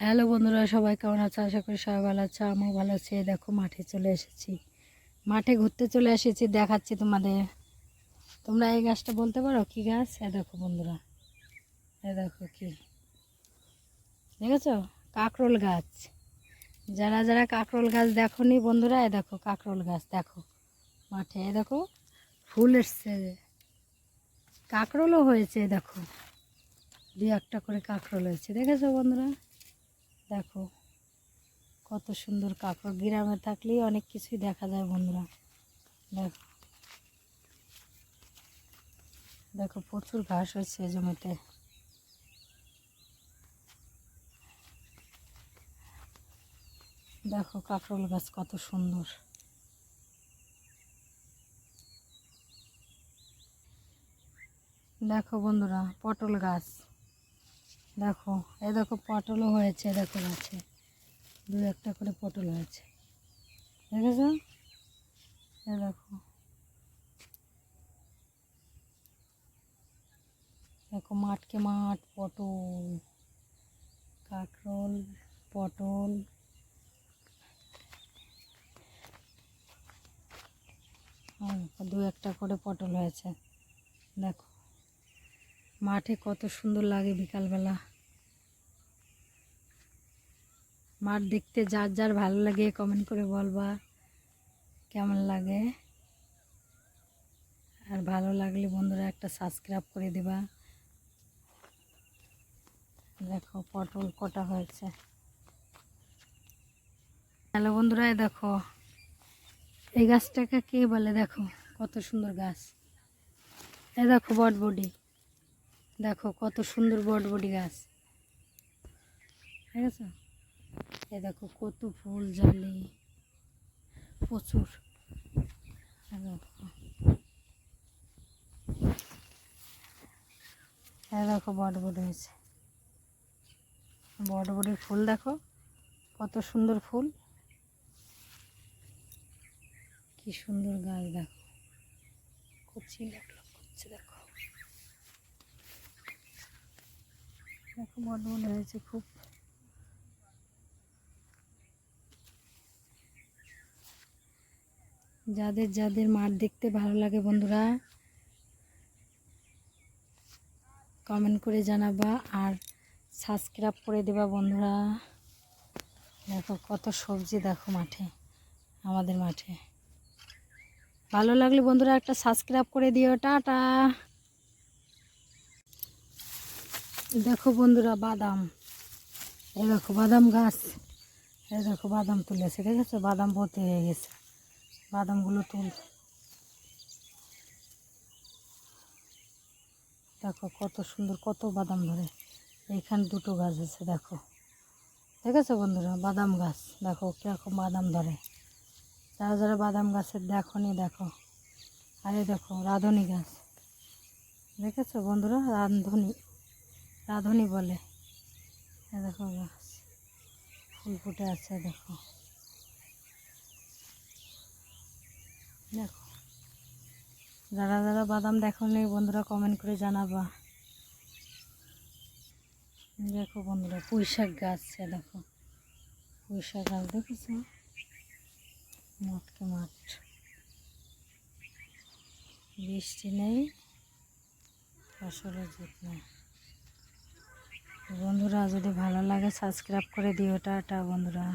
Hello বন্ধুরা, সবাই কেমন আছে? আশা করি সবাই ভালো আছে, আমিও ভালো আছি। দেখো, মাঠে চলে এসেছি। মাঠে ঘুরতে চলে এসেছি, দেখাচ্ছি তোমাদের। তোমরা এই গাছটা বলতে পারো? কি গাছ? এ দেখো বন্ধুরা। এ দেখো কি। দেখেছ? কাকরোল গাছ। যারা যারা কাকরোল গাছ দেখো নি বন্ধুরা এ দেখো কাকরোল গাছ, দেখো। মাঠে এ দেখো, ফুল এসছে। কাকরোলও হয়েছে দেখো। দু একটা করে কাঁকরোল হয়েছে। দেখেছ বন্ধুরা? দেখো, কত সুন্দর কাঁকড় গ্রামে থাকলেই অনেক কিছুই দেখা যায় বন্ধুরা। দেখো। দেখো, প্রচুর ঘাস হয়েছে জমিতে। দেখো, কাঁকরোল গাছ কত সুন্দর। দেখো বন্ধুরা, পটল গাছ। দেখো এই দেখো পটলও হয়েছে দেখো গাছে। দু একটা করে পটল হয়েছে। দেখেছ? এ দেখো। দেখো মাঠকে মাঠ, পটল, কাঁকরোল, পটল। দু একটা করে পটল হয়েছে। দেখো, মাঠে কত সুন্দর লাগে বিকালবেলা। মাঠ দেখতে যার যার ভালো লাগে কমেন্ট করে বলবা কেমন লাগে। আর ভালো লাগলে বন্ধুরা একটা সাবস্ক্রাইব করে দেবা। দেখো পটল কটা হয়েছে। হ্যালো বন্ধুরা দেখো। এই গাছটাকে কে বলে দেখো, কত সুন্দর গাছ। এ দেখো বটবডি দেখো কত সুন্দর বটবডি গাছ। ঠিক আছে? এ দেখো কত ফুল জালি প্রচুর। এ দেখো। এ দেখো বটবডি হয়েছে। বটবডির ফুল দেখো, কত সুন্দর ফুল। কি সুন্দর গাছ দেখো। কচি লাগল করছে দেখো। দেখো বড় বড় হয়েছে খুব। যাদের যাদের মাঠ দেখতে ভালো লাগে বন্ধুরা কমেন্ট করে জানাবা আর সাবস্ক্রাইব করে দেবা বন্ধুরা। দেখো কত সবজি দেখো মাঠে, আমাদের মাঠে। ভালো লাগলে বন্ধুরা একটা সাবস্ক্রাইব করে দিও, টাটা। দেখো বন্ধুরা বাদাম এই দেখো বাদাম গাছ এই দেখো বাদাম তুলেছে ঠিক আছে বাদাম ভর্তি হয়ে গেছে। বাদামগুলো তুল। দেখো কত সুন্দর, কত বাদাম ধরে। এইখানে দুটো গাছ আছে, দেখো। ঠিক আছে বন্ধুরা? বাদাম গাছ। দেখো কীরকম বাদাম ধরে। যারা যারা বাদাম গাছের দেখো নি, দেখো। আরে দেখো, রাঁধুনি গাছ। দেখেছ বন্ধুরা? রাঁধুনি রাঁধুনি বলে। দেখো গাছ। ফুল ফুটে আছে, দেখো। দেখো। যারা যারা বাদাম দেখো নেই বন্ধুরা কমেন্ট করে জানাবা। দেখো বন্ধুরা পুঁই শাক গাছ, এ দেখো। পুঁই শাক গাছ দেখেছ? মাঠকে মাঠ। বৃষ্টি নেই, ফসলের জিত নেই। বন্ধুরা, যদি ভালো লাগে সাবস্ক্রাইব করে দিও, টাটা বন্ধুরা।